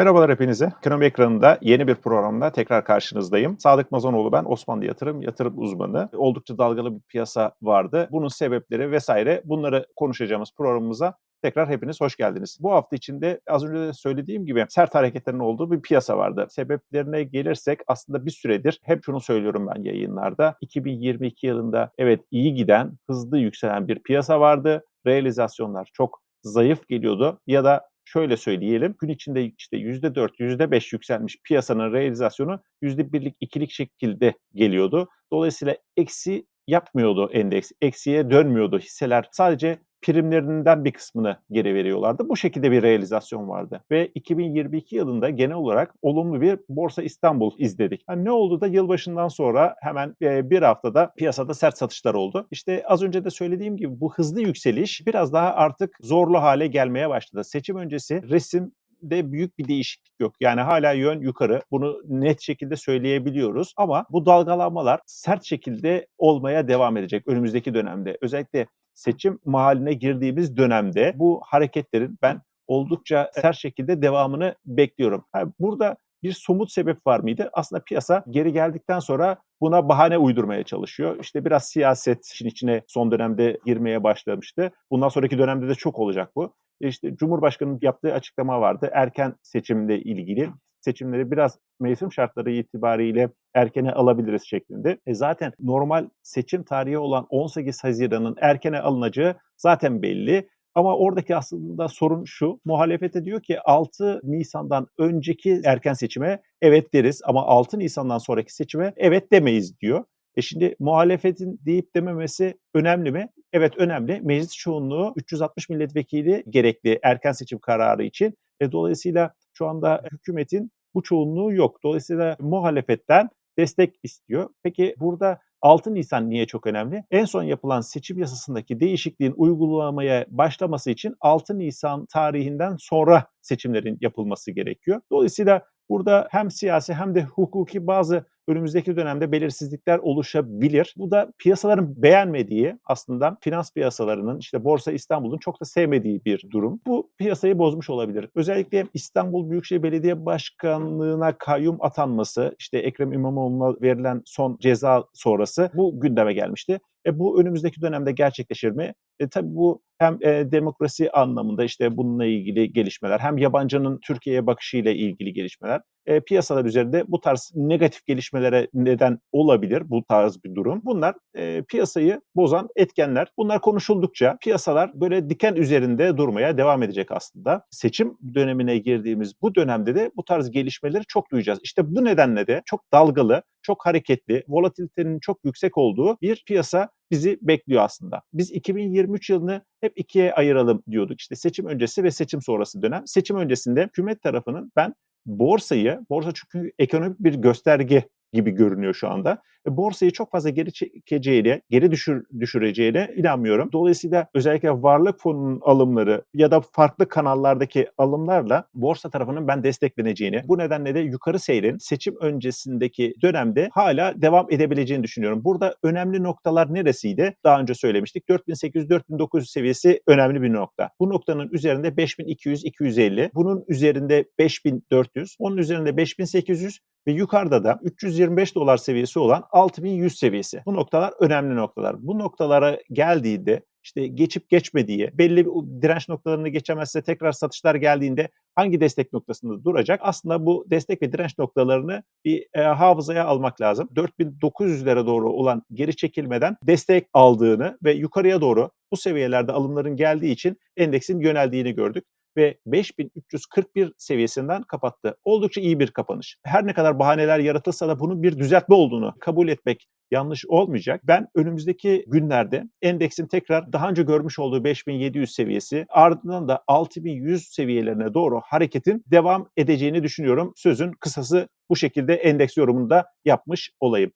Merhabalar hepinize. Ekonomi ekranında yeni bir programda tekrar karşınızdayım. Sadık Mazanoğlu ben, Osmanlı Yatırım, yatırım uzmanı. Oldukça dalgalı bir piyasa vardı. Bunun sebepleri vesaire bunları konuşacağımız programımıza Tekrar hepiniz hoş geldiniz. Bu hafta içinde az önce de söylediğim gibi sert hareketlerin olduğu bir piyasa vardı. Sebeplerine gelirsek aslında bir süredir hep şunu söylüyorum ben yayınlarda. 2022 yılında evet iyi giden, hızlı yükselen bir piyasa vardı. Realizasyonlar çok zayıf geliyordu ya da şöyle söyleyelim. Gün içinde işte %4, %5 yükselmiş piyasanın realizasyonu %1'lik, 2'lik şekilde geliyordu. Dolayısıyla eksi yapmıyordu endeks. Eksiye dönmüyordu hisseler. Sadece primlerinden bir kısmını geri veriyorlardı. Bu şekilde bir realizasyon vardı. Ve 2022 yılında genel olarak olumlu bir Borsa İstanbul izledik. Yani ne oldu da yılbaşından sonra hemen bir haftada piyasada sert satışlar oldu. İşte az önce de söylediğim gibi bu hızlı yükseliş biraz daha artık zorlu hale gelmeye başladı. Seçim öncesi resim de büyük bir değişiklik yok. Yani hala yön yukarı. Bunu net şekilde söyleyebiliyoruz. Ama bu dalgalanmalar sert şekilde olmaya devam edecek önümüzdeki dönemde. Özellikle seçim mahaline girdiğimiz dönemde bu hareketlerin ben oldukça sert şekilde devamını bekliyorum. Yani burada bir somut sebep var mıydı? Aslında piyasa geri geldikten sonra buna bahane uydurmaya çalışıyor. İşte biraz siyaset işin içine son dönemde girmeye başlamıştı. Bundan sonraki dönemde de çok olacak bu. İşte Cumhurbaşkanı'nın yaptığı açıklama vardı. Erken seçimle ilgili seçimleri biraz mevsim şartları itibariyle erkene alabiliriz şeklinde. E zaten normal seçim tarihi olan 18 Haziran'ın erkene alınacağı zaten belli. Ama oradaki aslında sorun şu, muhalefete diyor ki 6 Nisan'dan önceki erken seçime evet deriz ama 6 Nisan'dan sonraki seçime evet demeyiz diyor. E şimdi muhalefetin deyip dememesi önemli mi? Evet önemli. Meclis çoğunluğu 360 milletvekili gerekli erken seçim kararı için. E dolayısıyla şu anda hükümetin bu çoğunluğu yok. Dolayısıyla muhalefetten destek istiyor. Peki burada 6 Nisan niye çok önemli? En son yapılan seçim yasasındaki değişikliğin uygulamaya başlaması için 6 Nisan tarihinden sonra seçimlerin yapılması gerekiyor. Dolayısıyla burada hem siyasi hem de hukuki bazı önümüzdeki dönemde belirsizlikler oluşabilir. Bu da piyasaların beğenmediği aslında finans piyasalarının işte Borsa İstanbul'un çok da sevmediği bir durum. Bu piyasayı bozmuş olabilir. Özellikle İstanbul Büyükşehir Belediye Başkanlığı'na kayyum atanması, işte Ekrem İmamoğlu'na verilen son ceza sonrası bu gündeme gelmişti. E, bu önümüzdeki dönemde gerçekleşir mi? E, tabii bu hem e, demokrasi anlamında işte bununla ilgili gelişmeler hem yabancının Türkiye'ye bakışıyla ilgili gelişmeler e, piyasalar üzerinde bu tarz negatif gelişmelere neden olabilir bu tarz bir durum. Bunlar e, piyasayı bozan etkenler. Bunlar konuşuldukça piyasalar böyle diken üzerinde durmaya devam edecek aslında. Seçim dönemine girdiğimiz bu dönemde de bu tarz gelişmeleri çok duyacağız. İşte bu nedenle de çok dalgalı, çok hareketli, volatilitenin çok yüksek olduğu bir piyasa bizi bekliyor aslında. Biz 2023 yılını hep ikiye ayıralım diyorduk. İşte seçim öncesi ve seçim sonrası dönem. Seçim öncesinde hükümet tarafının ben borsayı, borsa çünkü ekonomik bir gösterge gibi görünüyor şu anda. E, borsayı çok fazla geri çekeceğine, geri düşür, düşüreceğine inanmıyorum. Dolayısıyla özellikle varlık fonunun alımları ya da farklı kanallardaki alımlarla borsa tarafının ben destekleneceğini, bu nedenle de yukarı seyrin seçim öncesindeki dönemde hala devam edebileceğini düşünüyorum. Burada önemli noktalar neresiydi? Daha önce söylemiştik. 4800-4900 seviyesi önemli bir nokta. Bu noktanın üzerinde 5200-250, bunun üzerinde 5400, onun üzerinde 5800 ve yukarıda da 325 dolar seviyesi olan 6100 seviyesi. Bu noktalar önemli noktalar. Bu noktalara geldiğinde işte geçip geçmediği, belli bir direnç noktalarını geçemezse tekrar satışlar geldiğinde hangi destek noktasında duracak? Aslında bu destek ve direnç noktalarını bir e, hafızaya almak lazım. 4900'lere doğru olan geri çekilmeden destek aldığını ve yukarıya doğru bu seviyelerde alımların geldiği için endeksin yöneldiğini gördük ve 5341 seviyesinden kapattı. Oldukça iyi bir kapanış. Her ne kadar bahaneler yaratılsa da bunun bir düzeltme olduğunu kabul etmek yanlış olmayacak. Ben önümüzdeki günlerde endeksin tekrar daha önce görmüş olduğu 5700 seviyesi ardından da 6100 seviyelerine doğru hareketin devam edeceğini düşünüyorum. Sözün kısası bu şekilde endeks yorumunda yapmış olayım.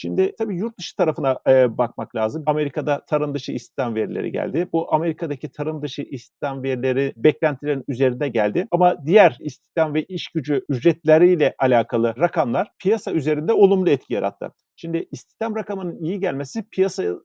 Şimdi tabii yurt dışı tarafına, eee, bakmak lazım. Amerika'da tarım dışı istihdam verileri geldi. Bu Amerika'daki tarım dışı istihdam verileri beklentilerin üzerinde geldi ama diğer istihdam ve iş gücü ücretleriyle alakalı rakamlar piyasa üzerinde olumlu etki yarattı. Şimdi istihdam rakamının iyi gelmesi piyasayı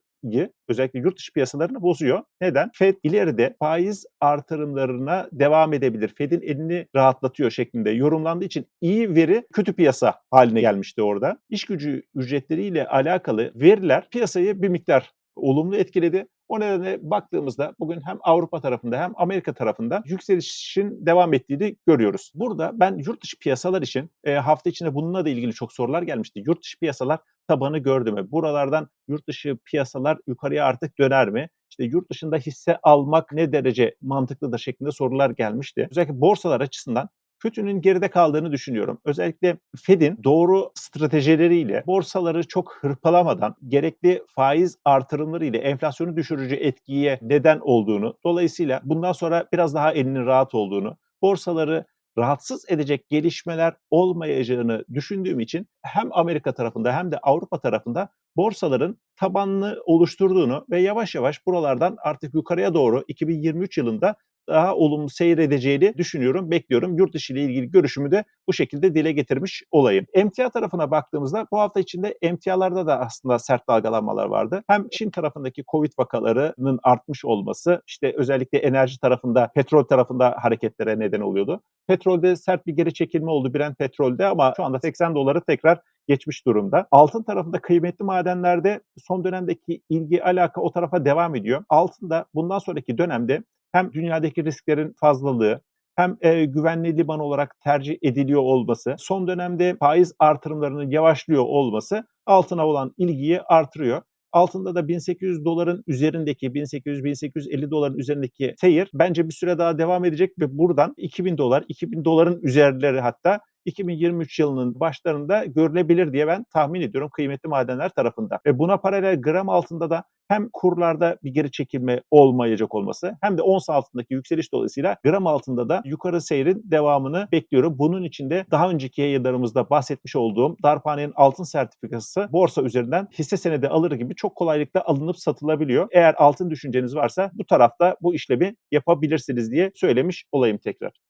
özellikle yurt dışı piyasalarını bozuyor. Neden? Fed ileride faiz artırımlarına devam edebilir. Fed'in elini rahatlatıyor şeklinde yorumlandığı için iyi veri kötü piyasa haline gelmişti orada. İş gücü ücretleriyle alakalı veriler piyasayı bir miktar olumlu etkiledi. O nedenle baktığımızda bugün hem Avrupa tarafında hem Amerika tarafında yükselişin devam ettiğini görüyoruz. Burada ben yurt dışı piyasalar için e, hafta içinde bununla da ilgili çok sorular gelmişti. Yurt dışı piyasalar tabanı gördü mü? Buralardan yurt dışı piyasalar yukarıya artık döner mi? İşte yurt dışında hisse almak ne derece mantıklıdır şeklinde sorular gelmişti. Özellikle borsalar açısından kötünün geride kaldığını düşünüyorum. Özellikle Fed'in doğru stratejileriyle borsaları çok hırpalamadan gerekli faiz artırımları ile enflasyonu düşürücü etkiye neden olduğunu, dolayısıyla bundan sonra biraz daha elinin rahat olduğunu, borsaları rahatsız edecek gelişmeler olmayacağını düşündüğüm için hem Amerika tarafında hem de Avrupa tarafında borsaların tabanını oluşturduğunu ve yavaş yavaş buralardan artık yukarıya doğru 2023 yılında daha olumlu seyredeceğini düşünüyorum, bekliyorum. Yurt dışı ile ilgili görüşümü de bu şekilde dile getirmiş olayım. Emtia tarafına baktığımızda bu hafta içinde emtialarda da aslında sert dalgalanmalar vardı. Hem Çin tarafındaki Covid vakalarının artmış olması, işte özellikle enerji tarafında, petrol tarafında hareketlere neden oluyordu. Petrolde sert bir geri çekilme oldu Brent petrolde ama şu anda 80 doları tekrar geçmiş durumda. Altın tarafında kıymetli madenlerde son dönemdeki ilgi alaka o tarafa devam ediyor. Altın da bundan sonraki dönemde hem dünyadaki risklerin fazlalığı hem e, güvenli liman olarak tercih ediliyor olması, son dönemde faiz artırımlarının yavaşlıyor olması altına olan ilgiyi artırıyor. Altında da 1800 doların üzerindeki 1800-1850 doların üzerindeki seyir bence bir süre daha devam edecek ve buradan 2000 dolar, 2000 doların üzerleri hatta 2023 yılının başlarında görülebilir diye ben tahmin ediyorum kıymetli madenler tarafında. Ve buna paralel gram altında da hem kurlarda bir geri çekilme olmayacak olması hem de ons altındaki yükseliş dolayısıyla gram altında da yukarı seyrin devamını bekliyorum. Bunun için de daha önceki yayınlarımızda bahsetmiş olduğum Darphane'nin altın sertifikası borsa üzerinden hisse senedi alır gibi çok kolaylıkla alınıp satılabiliyor. Eğer altın düşünceniz varsa bu tarafta bu işlemi yapabilirsiniz diye söylemiş olayım tekrar.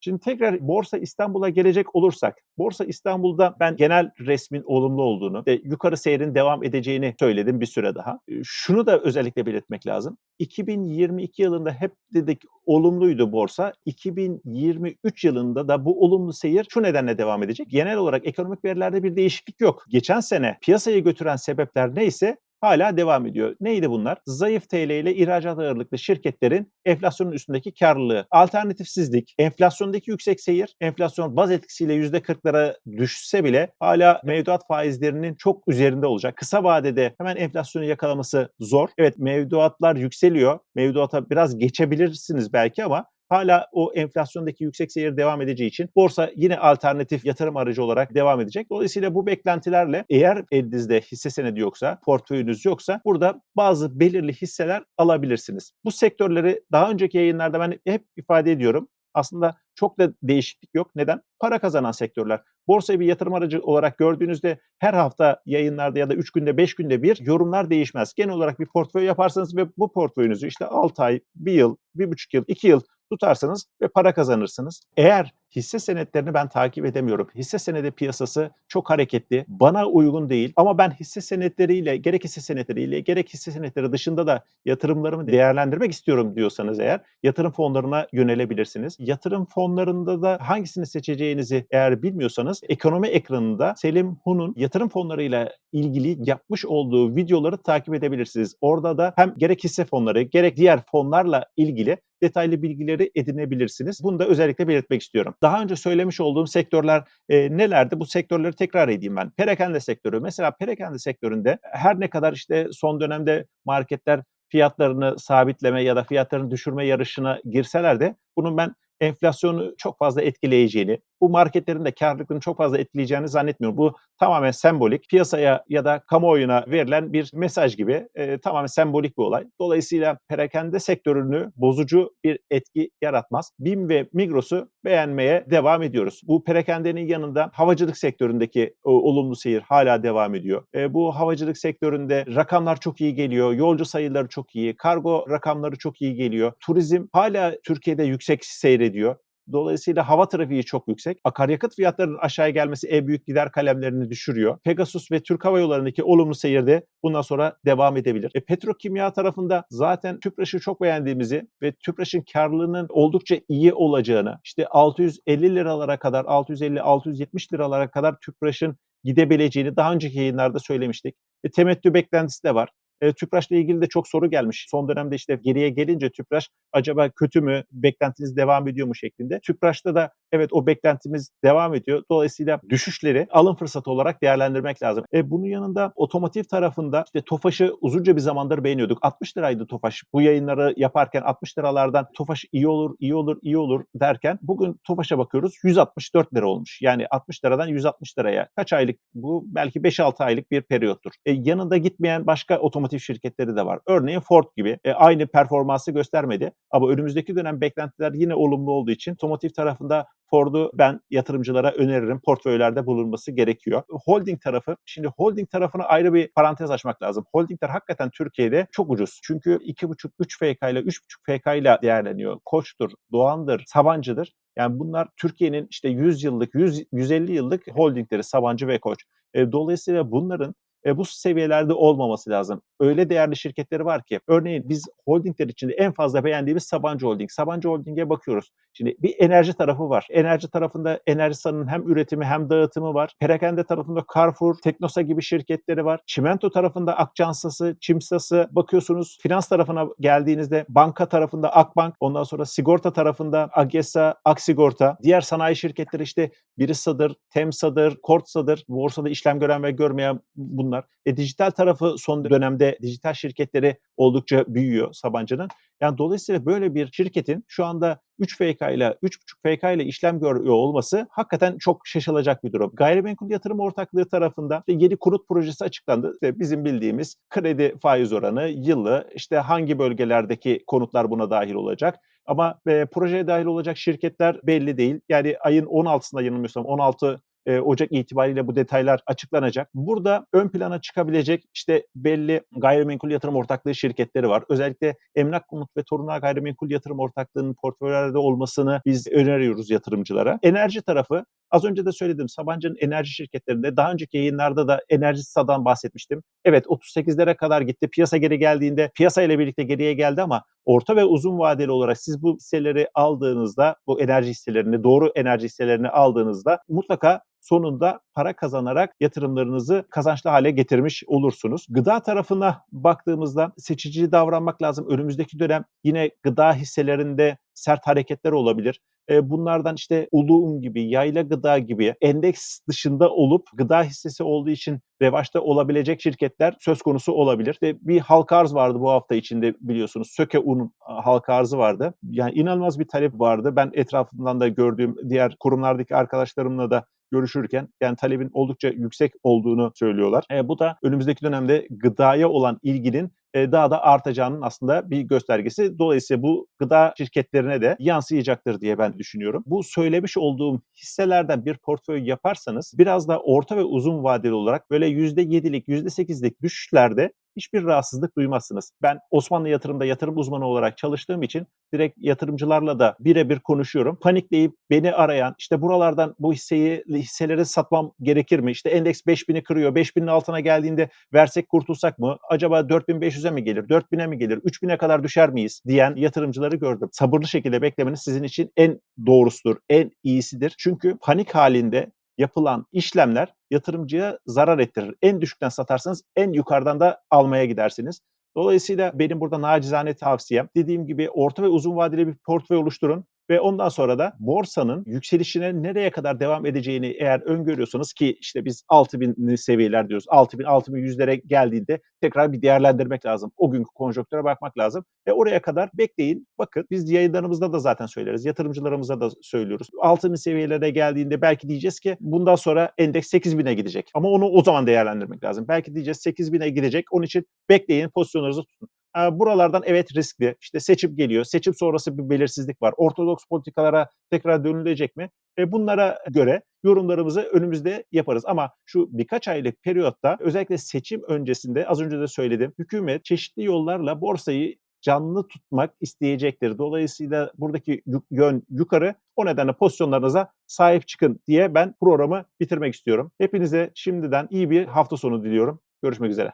Şimdi tekrar Borsa İstanbul'a gelecek olursak, Borsa İstanbul'da ben genel resmin olumlu olduğunu ve yukarı seyrin devam edeceğini söyledim bir süre daha. Şunu da özellikle belirtmek lazım. 2022 yılında hep dedik olumluydu borsa. 2023 yılında da bu olumlu seyir şu nedenle devam edecek. Genel olarak ekonomik verilerde bir değişiklik yok. Geçen sene piyasayı götüren sebepler neyse hala devam ediyor. Neydi bunlar? Zayıf TL ile ihracat ağırlıklı şirketlerin enflasyonun üstündeki karlılığı, alternatifsizlik, enflasyondaki yüksek seyir, enflasyon baz etkisiyle %40'lara düşse bile hala mevduat faizlerinin çok üzerinde olacak. Kısa vadede hemen enflasyonu yakalaması zor. Evet mevduatlar yükseliyor. Mevduata biraz geçebilirsiniz belki ama hala o enflasyondaki yüksek seyir devam edeceği için borsa yine alternatif yatırım aracı olarak devam edecek. Dolayısıyla bu beklentilerle eğer elinizde hisse senedi yoksa, portföyünüz yoksa burada bazı belirli hisseler alabilirsiniz. Bu sektörleri daha önceki yayınlarda ben hep ifade ediyorum. Aslında çok da değişiklik yok. Neden? Para kazanan sektörler. Borsayı bir yatırım aracı olarak gördüğünüzde her hafta yayınlarda ya da 3 günde 5 günde bir yorumlar değişmez. Genel olarak bir portföy yaparsanız ve bu portföyünüzü işte 6 ay, 1 yıl, 1,5 yıl, 2 yıl tutarsanız ve para kazanırsınız. Eğer hisse senetlerini ben takip edemiyorum. Hisse senedi piyasası çok hareketli. Bana uygun değil ama ben hisse senetleriyle gerek hisse senetleriyle gerek hisse senetleri dışında da yatırımlarımı değerlendirmek istiyorum diyorsanız eğer yatırım fonlarına yönelebilirsiniz. Yatırım fonlarında da hangisini seçeceğinizi eğer bilmiyorsanız ekonomi ekranında Selim Hun'un yatırım fonlarıyla ilgili yapmış olduğu videoları takip edebilirsiniz. Orada da hem gerek hisse fonları gerek diğer fonlarla ilgili detaylı bilgileri edinebilirsiniz. Bunu da özellikle belirtmek istiyorum. Daha önce söylemiş olduğum sektörler e, nelerdi? Bu sektörleri tekrar edeyim ben. Perakende sektörü. Mesela perakende sektöründe her ne kadar işte son dönemde marketler fiyatlarını sabitleme ya da fiyatlarını düşürme yarışına girseler de bunun ben enflasyonu çok fazla etkileyeceğini, bu marketlerin de karlılıklarını çok fazla etkileyeceğini zannetmiyorum. Bu tamamen sembolik. Piyasaya ya da kamuoyuna verilen bir mesaj gibi e, tamamen sembolik bir olay. Dolayısıyla perakende sektörünü bozucu bir etki yaratmaz. BİM ve Migros'u beğenmeye devam ediyoruz. Bu perakendenin yanında havacılık sektöründeki o, olumlu seyir hala devam ediyor. E, bu havacılık sektöründe rakamlar çok iyi geliyor. Yolcu sayıları çok iyi. Kargo rakamları çok iyi geliyor. Turizm hala Türkiye'de yüksek seyrediyor. Dolayısıyla hava trafiği çok yüksek. Akaryakıt fiyatlarının aşağıya gelmesi en büyük gider kalemlerini düşürüyor. Pegasus ve Türk Hava Yolları'ndaki olumlu seyirde bundan sonra devam edebilir. E, petrokimya tarafında zaten Tüpraş'ı çok beğendiğimizi ve Tüpraş'ın karlılığının oldukça iyi olacağını, işte 650 liralara kadar, 650-670 liralara kadar Tüpraş'ın gidebileceğini daha önceki yayınlarda söylemiştik. E, temettü beklentisi de var. E, Tüpraş'la ilgili de çok soru gelmiş. Son dönemde işte geriye gelince Tüpraş acaba kötü mü, beklentiniz devam ediyor mu şeklinde. Tüpraş'ta da evet o beklentimiz devam ediyor. Dolayısıyla düşüşleri alım fırsatı olarak değerlendirmek lazım. E, bunun yanında otomotiv tarafında işte Tofaş'ı uzunca bir zamandır beğeniyorduk. 60 liraydı Tofaş. Bu yayınları yaparken 60 liralardan Tofaş iyi olur, iyi olur, iyi olur derken bugün Tofaş'a bakıyoruz 164 lira olmuş. Yani 60 liradan 160 liraya. Kaç aylık bu? Belki 5-6 aylık bir periyottur. E, yanında gitmeyen başka otomotiv şirketleri de var. Örneğin Ford gibi e, aynı performansı göstermedi ama önümüzdeki dönem beklentiler yine olumlu olduğu için otomotiv tarafında Ford'u ben yatırımcılara öneririm. Portföylerde bulunması gerekiyor. Holding tarafı, şimdi holding tarafına ayrı bir parantez açmak lazım. Holdingler hakikaten Türkiye'de çok ucuz. Çünkü 2,5-3 FK ile 3,5 FK ile değerleniyor. Koç'tur, Doğan'dır, Sabancı'dır. Yani bunlar Türkiye'nin işte 100 yıllık, 100, 150 yıllık holdingleri Sabancı ve Koç. E, dolayısıyla bunların e, bu seviyelerde olmaması lazım. Öyle değerli şirketleri var ki örneğin biz holdingler içinde en fazla beğendiğimiz Sabancı Holding. Sabancı Holding'e bakıyoruz. Şimdi bir enerji tarafı var. Enerji tarafında Enerjisa'nın hem üretimi hem dağıtımı var. Perakende tarafında Carrefour, Teknosa gibi şirketleri var. Çimento tarafında Akçansası, Çimsası bakıyorsunuz. Finans tarafına geldiğinizde banka tarafında Akbank, ondan sonra sigorta tarafında Agesa, Aksigorta. Diğer sanayi şirketleri işte Birisa'dır, Temsa'dır, Kortsa'dır. Borsada işlem gören ve görmeyen bunlar. E, dijital tarafı son dönemde dijital şirketleri oldukça büyüyor Sabancı'nın. Yani dolayısıyla böyle bir şirketin şu anda 3 FK ile 3,5 FK ile işlem görüyor olması hakikaten çok şaşılacak bir durum. Gayrimenkul yatırım ortaklığı tarafında işte yeni konut projesi açıklandı. İşte bizim bildiğimiz kredi faiz oranı, yılı, işte hangi bölgelerdeki konutlar buna dahil olacak. Ama e, projeye dahil olacak şirketler belli değil. Yani ayın 16'sında yanılmıyorsam 16 e, Ocak itibariyle bu detaylar açıklanacak. Burada ön plana çıkabilecek işte belli gayrimenkul yatırım ortaklığı şirketleri var. Özellikle Emlak Konut ve Torunlar Gayrimenkul Yatırım Ortaklığı'nın portföylerde olmasını biz öneriyoruz yatırımcılara. Enerji tarafı Az önce de söyledim Sabancı'nın enerji şirketlerinde daha önceki yayınlarda da enerji sadan bahsetmiştim. Evet 38'lere kadar gitti. Piyasa geri geldiğinde piyasa ile birlikte geriye geldi ama orta ve uzun vadeli olarak siz bu hisseleri aldığınızda bu enerji hisselerini doğru enerji hisselerini aldığınızda mutlaka sonunda para kazanarak yatırımlarınızı kazançlı hale getirmiş olursunuz. Gıda tarafına baktığımızda seçici davranmak lazım. Önümüzdeki dönem yine gıda hisselerinde sert hareketler olabilir. Bunlardan işte ulu gibi, yayla gıda gibi endeks dışında olup gıda hissesi olduğu için revaçta olabilecek şirketler söz konusu olabilir. İşte bir halka arz vardı bu hafta içinde biliyorsunuz. Söke un halka arzı vardı. Yani inanılmaz bir talep vardı. Ben etrafımdan da gördüğüm diğer kurumlardaki arkadaşlarımla da görüşürken yani talebin oldukça yüksek olduğunu söylüyorlar. E, bu da önümüzdeki dönemde gıdaya olan ilginin e, daha da artacağının aslında bir göstergesi. Dolayısıyla bu gıda şirketlerine de yansıyacaktır diye ben düşünüyorum. Bu söylemiş olduğum hisselerden bir portföy yaparsanız biraz da orta ve uzun vadeli olarak böyle %7'lik, %8'lik düşüşlerde hiçbir rahatsızlık duymazsınız. Ben Osmanlı yatırımda yatırım uzmanı olarak çalıştığım için direkt yatırımcılarla da birebir konuşuyorum. Panikleyip beni arayan işte buralardan bu hisseyi hisseleri satmam gerekir mi? İşte endeks 5000'i kırıyor. 5000'in altına geldiğinde versek kurtulsak mı? Acaba 4500'e mi gelir? 4000'e mi gelir? 3000'e kadar düşer miyiz? diyen yatırımcıları gördüm. Sabırlı şekilde beklemeniz sizin için en doğrusudur, en iyisidir. Çünkü panik halinde yapılan işlemler yatırımcıya zarar ettirir. En düşükten satarsanız en yukarıdan da almaya gidersiniz. Dolayısıyla benim burada nacizane tavsiyem dediğim gibi orta ve uzun vadeli bir portföy oluşturun ve ondan sonra da borsanın yükselişine nereye kadar devam edeceğini eğer öngörüyorsanız ki işte biz 6000'li seviyeler diyoruz. 6000 6100'lere geldiğinde tekrar bir değerlendirmek lazım. O günkü konjonktüre bakmak lazım. Ve oraya kadar bekleyin. Bakın biz yayınlarımızda da zaten söyleriz. Yatırımcılarımıza da söylüyoruz. 6000 seviyelere geldiğinde belki diyeceğiz ki bundan sonra endeks 8000'e gidecek. Ama onu o zaman değerlendirmek lazım. Belki diyeceğiz 8000'e gidecek. Onun için bekleyin pozisyonlarınızı tutun. Buralardan evet riskli. İşte seçim geliyor. Seçim sonrası bir belirsizlik var. Ortodoks politikalara tekrar dönülecek mi? Ve bunlara göre yorumlarımızı önümüzde yaparız. Ama şu birkaç aylık periyotta özellikle seçim öncesinde az önce de söyledim. Hükümet çeşitli yollarla borsayı canlı tutmak isteyecektir. Dolayısıyla buradaki yön yukarı. O nedenle pozisyonlarınıza sahip çıkın diye ben programı bitirmek istiyorum. Hepinize şimdiden iyi bir hafta sonu diliyorum. Görüşmek üzere.